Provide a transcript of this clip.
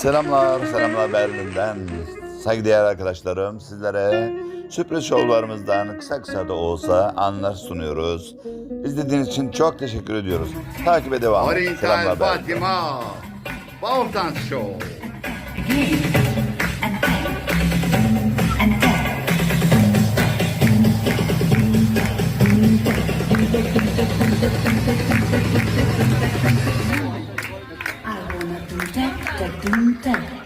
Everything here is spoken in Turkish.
Selamlar, selamlar Berlin'den. Saygıdeğer arkadaşlarım, sizlere sürpriz şovlarımızdan kısa kısa da olsa anlar sunuyoruz. İzlediğiniz için çok teşekkür ediyoruz. Takibe devam. Oriental Selamlar Berlin. Fatima. Show. 等待。